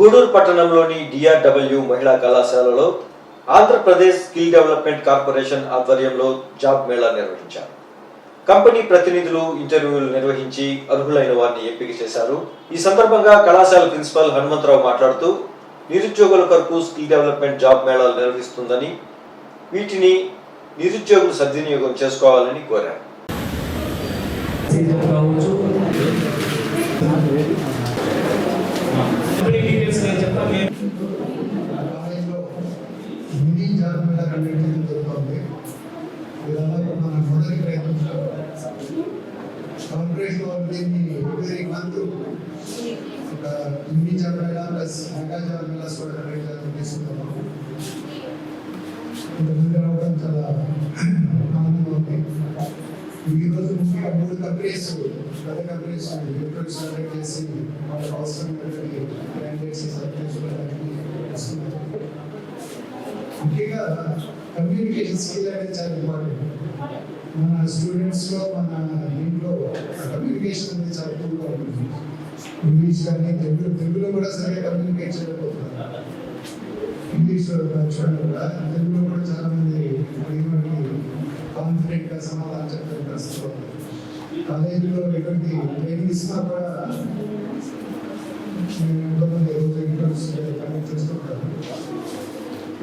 గూడూరు పట్టణంలోని డిఆర్డబ్ల్యూ మహిళా కళాశాలలో ఆంధ్రప్రదేశ్ స్కిల్ డెవలప్మెంట్ కార్పొరేషన్ ఆధ్వర్యంలో జాబ్ మేళా నిర్వహించారు. కంపెనీ ప్రతినిధులు ఇంటర్వ్యూలు నిర్వహించి అర్హులైన వారిని ఎంపిక చేశారు. ఈ సందర్భంగా కళాశాల ప్రిన్సిపల్ హనుమంతరావు మాట్లాడుతూ నిరుద్యోగుల కొరకు స్కిల్ డెవలప్మెంట్ జాబ్ మేళాలు నిర్వహిస్తుందని వీటిని నిరుద్యోగులు సద్వినియోగం చేసుకోవాలని కోరారు సీజన్ కావచ్చు కంపెనీ డీటెయిల్స్ నేను చెప్తాను మేము ఆలయంలో మినీ జాబ్ మేళా కండక్ట్ చేయడం జరుగుతుంది ఇదంతా మన మొదటి ప్రయత్నం కార్పొరేషన్ వాళ్ళు దీన్ని ఎవ్రీ మంత్ ఒక mini job mela plus mega job melas కూడా కండక్ట్ చేయడం తీసుకున్నాము ఇంతకుముందు రావడం చాలా ఆనందంగా ఉంది ఈ రోజు ముఖ్యంగా మూడు కంపెనీస్ పెద్ద కంపెనీస్ ఇంటర్వ్యూస్ కండక్ట్ చేసి వాళ్ళకి అవసరమైనటువంటి క్యాండిడేట్స్ సెలెక్ట్ చేసుకోవడానికి వస్తున్నారు ముఖ్యంగా కమ్యూనికేషన్ స్కిల్ అనేది చాలా ఇంపార్టెంట్ మన స్టూడెంట్స్లో మన ఇంట్లో కమ్యూనికేషన్ అనేది చాలా ఎక్కువగా ఉంటుంది. ఇంగ్లీష్ కానీ తెలుగు తెలుగులో కూడా సరే కమ్యూనికేట్ చేయలేకపోతున్నారు ఇంగ్లీష్ చూడండి కూడా తెలుగులో కూడా చాలా మంది అడిగినటువంటి కాన్ఫిడెంట్గా సమాధానం చెప్పడం కష్టం కాలేజీలో ఎటువంటి ట్రైనింగ్ ఇస్తున్నా కూడా నేను ఎంతోమంది రోజు ఇంటర్వ్యూస్ కండక్ట్ చేస్తుంటాను.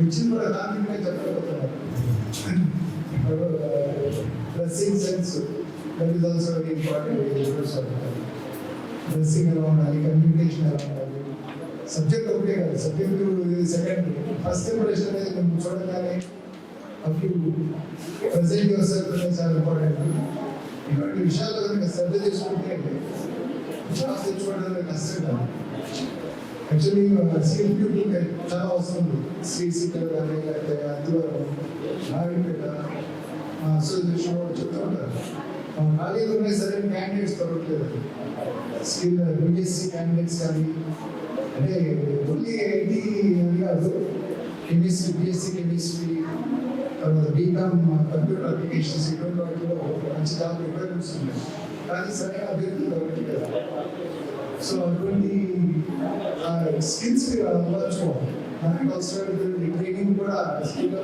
ఇచ్చిన కూడా కాన్ఫిడెంట్ చెప్పలేకపోతున్నారు dressing sense that is also very important dressing ఎలా ఉండాలి కమ్యూనికేషన్ ఎలా ఉండాలి సబ్జెక్ట్ ఒకటే కాదు సబ్జెక్ట్ సెకండ్ ఫస్ట్ ఇంప్రెషన్ అనేది మేము చూడగానే అప్పుడు ప్రజెంట్ యువర్ సెల్ఫ్ అనేది చాలా ఇంపార్టెంట్ ఇటువంటి విషయాల్లో కనుక శ్రద్ధ చేసుకుంటే జాబ్ తెచ్చుకోవడం అనేది కష్టం కాదు. యాక్చువల్లీ స్కిల్ పీపుల్ చాలా అవసరం ఉంది. శ్రీ శ్రీశీకర్ కానీ లేకపోతే అద్వారం నారాయణపేట అసోసియేషన్ కూడా చెప్తూ ఉంటారు ఖాళీలు ఉన్నాయి సరైన క్యాండిడేట్స్ దొరకట్లేదు స్కిల్ బీఎస్సీ క్యాండిడేట్స్ కానీ అంటే ఓన్లీ ఐటీ అని కాదు కెమిస్ట్రీ బీఎస్సీ కెమిస్ట్రీ తర్వాత బీకామ్ కంప్యూటర్ అప్లికేషన్స్ ఇటువంటి వాటిలో మంచి జాబ్ రిక్వైర్మెంట్స్ ఉన్నాయి కానీ సరైన అభ్యర్థులు దొరకట్లేదు సో అటువంటి స్కిల్స్ అలవర్చుకోవాలి దానికి అవసరమైనటువంటి ట్రైనింగ్ కూడా స్కిల్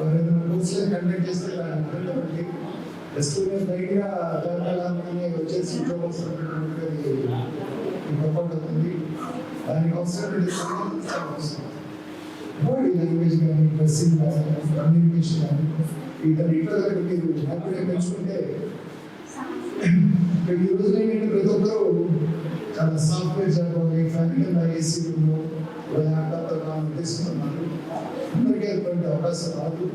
వారు ఏదైనా కండక్ట్ చేస్తే దానికి స్టూడెంట్ బయటగా జరగాలని వచ్చేసి ఉద్యోగం గొప్పది దానికి అవసరం బాడీ లాంగ్వేజ్ కానీ డ్రెస్సింగ్ కానీ కమ్యూనికేషన్ కానీ ఇతర కనుక మీరు హ్యాపీగా పెంచుకుంటే ఈ రోజున ఏంటంటే ప్రతి ఒక్కరు చాలా సాఫ్ట్వేర్ జాబ్ ఫ్యాన్ కింద ఏసీ రూమ్లో ల్యాప్టాప్తో కావాలని తీసుకున్నారు అందరికీ అటువంటి అవకాశం రాదు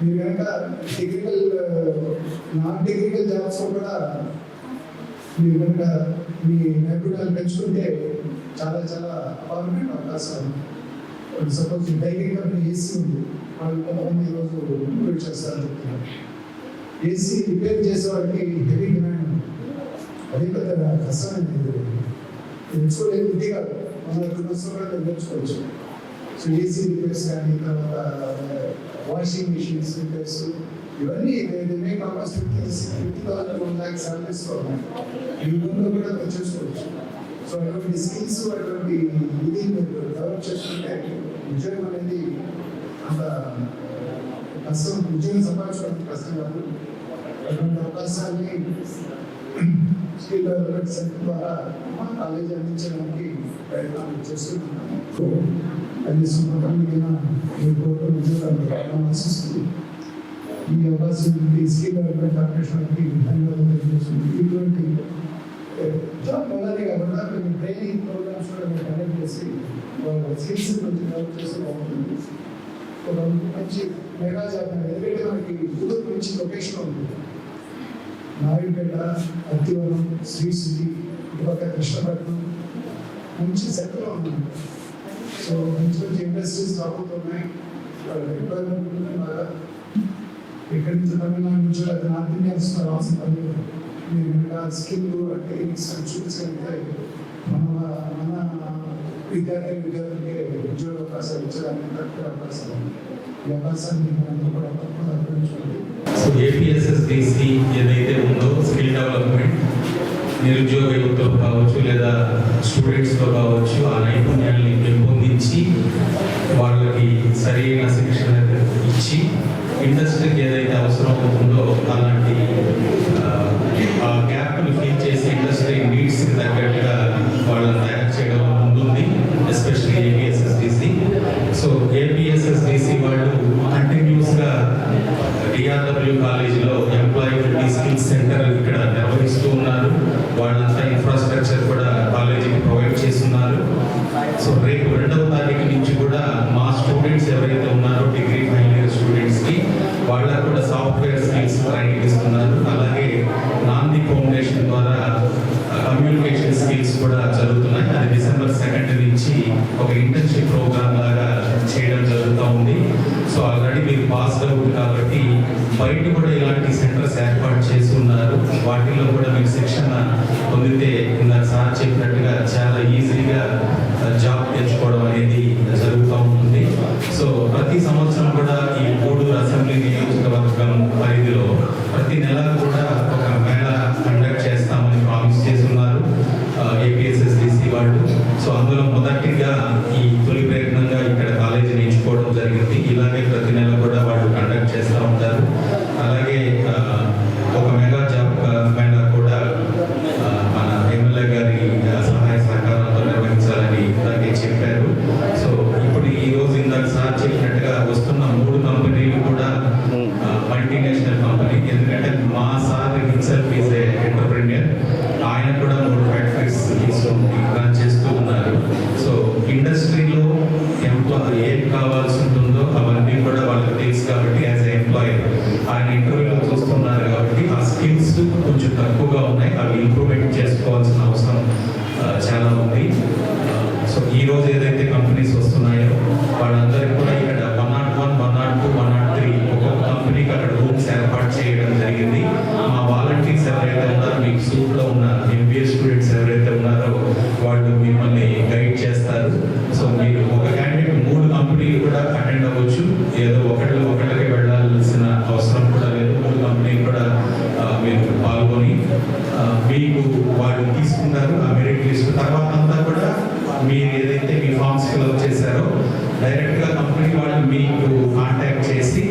మీరు కనుక టెక్నికల్ నాన్ టెక్నికల్ జాబ్స్ కూడా మీరు కనుక మీ నైపుణ్యాలు పెంచుకుంటే చాలా చాలా అపార్ట్మెంట్ అవకాశాలు సపోజ్ డైరీ కంపెనీ ఏసీ ఉంది వాళ్ళు కొంతమంది ఈరోజు చేస్తారని చెప్తున్నారు ఏసీ రిపేర్ చేసేవాడికి హెవీ డిమాండ్. ఉంది అది పెద్ద కష్టమైనది తెలుసుకోలేదు ఇది కాదు. మన పుస్తకాలు నేర్చుకోవచ్చు సో ఏసీ రిపేర్స్ కానీ తర్వాత వాషింగ్ మిషన్స్ రిపేర్స్ ఇవన్నీ make almost fifty fifty thousand one lakh salaries ఈ ఊళ్ళో కూడా మీరు చేసుకోవచ్చు. సో అటువంటి స్కిల్స్ అటువంటి ఇది మీరు డెవలప్ చేసుకుంటే ఉద్యోగం అనేది అంత కష్టం ఉద్యోగం సంపాదించుకోవడం కష్టం కాదు. అటువంటి అవకాశాన్ని స్కిల్ డెవలప్మెంట్ సెంటర్ ద్వారా మా కాలేజీ అందించడానికి ప్రయత్నాలు చేస్తున్నాము. కనీసం ప్రపంచమైన ఈ ఆశిస్తుంది. ఈ అవకాశం స్కిల్ డెవలప్మెంట్ కార్పొరేషన్కి ధన్యవాదాలు తెలియజేస్తుంది ఇటువంటి జాబ్ అలానే కాకుండా కొన్ని ట్రైనింగ్ ప్రోగ్రామ్స్ కూడా మేము కండక్ట్ చేసి స్కిల్స్ కొంచెం డెవలప్ చేస్తే బాగుంటుంది. మంచి మెగా జాబ్ ఎందుకంటే మనకి ఊరు నుంచి లొకేషన్ ఉంది. నాయుడుపేట అత్తివరం శ్రీ సిరి ఇటుపక్క కృష్ణపట్నం మంచి సెంటర్లో ఉంది. సో మంచి మంచి ఇండస్ట్రీస్ రాబోతున్నాయి. రిక్వైర్మెంట్ ఉంది బాగా. ఇక్కడి నుంచి తమిళనాడు నుంచి అది నార్త్ ఇండియా వస్తున్నారు అవసరం పని మీరు స్కిల్ టెక్నిక్స్ చూపించగలిగితే మన మన విద్యార్థి విద్యార్థులకి ఉద్యోగ అవకాశాలు ఇచ్చడానికి తక్కువ అవకాశాలు ఈ అవకాశాన్ని మనం కూడా తప్పకుండా ఉపయోగించుకోండి సో ఏపీఎస్ఎస్డిసి ఏదైతే ఉందో స్కిల్ డెవలప్మెంట్ నిరుద్యోగ యువతలో కావచ్చు లేదా స్టూడెంట్స్లో కావచ్చు ఆన్ సాఫ్ట్వేర్ స్కిల్స్ ట్రైనింగ్ ఇస్తున్నారు అలాగే నాంది ఫౌండేషన్ ద్వారా కమ్యూనికేషన్ స్కిల్స్ కూడా జరుగుతున్నాయి. అది డిసెంబర్ సెకండ్ నుంచి ఒక ఇంటర్న్షిప్ ప్రోగ్రామ్ లాగా చేయడం జరుగుతూ ఉంది. సో ఆల్రెడీ మీరు పాస్ అవుట్ కాబట్టి బయట కూడా ఇలాంటి సెంటర్స్ ఏర్పాటు చేసి ఉన్నారు. వాటిల్లో కూడా మీరు శిక్షణ పొందితే ఆ తర్వాత అంతా కూడా మీరు ఏదైతే మీ ఫామ్స్ ఫిల్అప్ చేశారో డైరెక్ట్గా కంపెనీ వాళ్ళు మీకు కాంటాక్ట్ చేసి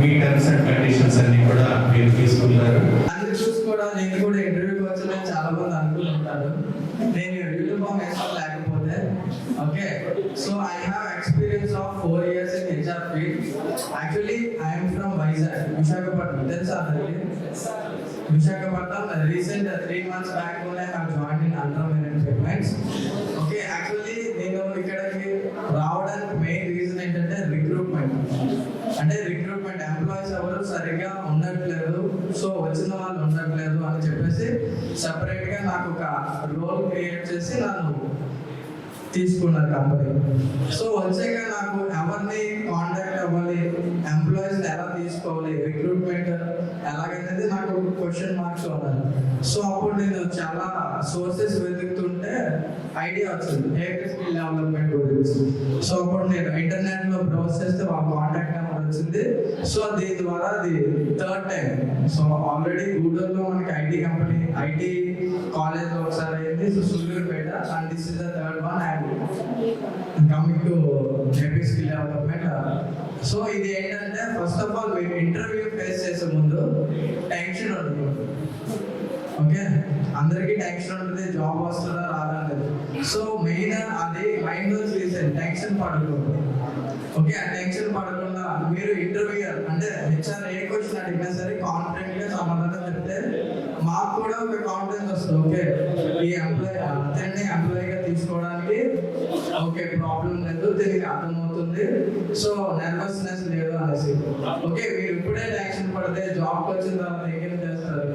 మీ టర్మ్స్ అండ్ కండిషన్స్ అన్ని కూడా మీరు తీసుకుంటారు అది చూసి కూడా నేను కూడా ఇంటర్వ్యూకి వచ్చిన చాలా మంది అనుకుంటుంటారు నేను యూనిఫామ్ వేసుకో లేకపోతే okay. So I have experience of four years in HR field actually I'm from Vizag Visakhapatnam తెలుసా అందరికి Visakhapatnam recent three months బ్యాక్లోనే have join in under segments okay actually నేను ఇక్కడికి రావడానికి మెయిన్ రీజన్ ఏంటంటే రిక్రూట్మెంట్ అంటే రిక్రూట్మెంట్ ఎంప్లాయీస్ ఎవరు సరిగ్గా ఉండట్లేదు. సో వచ్చిన వాళ్ళు ఉండట్లేదు అని చెప్పేసి సపరేట్గా నాకు ఒక రోల్ క్రియేట్ చేసి నన్ను తీసుకున్నారు కంపెనీ సో వచ్చాక నాకు ఎవరిని కాంటాక్ట్ అవ్వాలి ఎంప్లాయీస్ ఎలా తీసుకోవాలి రిక్రూట్మెంట్ ఎలాగైతే నాకు క్వశ్చన్ మార్క్స్ ఉన్నాయి. సో అప్పుడు నేను చాలా సోర్సెస్ వెతుకుతుంటే ఐడియా వచ్చింది. ఏపీ స్కిల్ డెవలప్మెంట్ గురించి. సో అప్పుడు నేను ఇంటర్నెట్లో బ్రౌజ్ చేస్తే మా కాంటాక్ట్ నెంబర్ వచ్చింది. సో దీని ద్వారా అది థర్డ్ టైం సో ఆల్రెడీ గూడూరులో మనకి ఐటీ కంపెనీ ఐటీ కాలేజ్ ఒకసారి అయింది. So Sullurpeta and this is the third one and coming to AP skill development so ఇది ఏంటంటే first of all interview face చేసే ముందు టెన్షన్ ఉంటుంది ఓకే? అందరికీ టెన్షన్ ఉంటుంది జాబ్ వస్తుందా రాదా అనేది సో మెయిన్ అది మైండ్ నుంచి తీసేది టెన్షన్ పడకూడదు. ఓకే? ఆ టెన్షన్ పడకుండా మీరు ఇంటర్వ్యూయర్ అంటే హెచ్ఆర్ ఏ క్వశ్చన్ అడిగినా సరే కాన్ఫిడెంట్గా సమాధానం చెప్తే మాకు కూడా ఒక కాన్ఫిడెన్స్ వస్తుంది. ఓకే? ఈ ఎంప్లాయ్ అతన్ని ఎంప్లాయ్గా తీసుకోవడానికి ఓకే ప్రాబ్లం లేదు దీనికి అర్థమవుతుంది. సో నర్వస్నెస్ లేదు అనేసి. ఓకే? మీరు ఇప్పుడే టెన్షన్ పడితే జాబ్కి వచ్చిన తర్వాత ఏం చేస్తారు?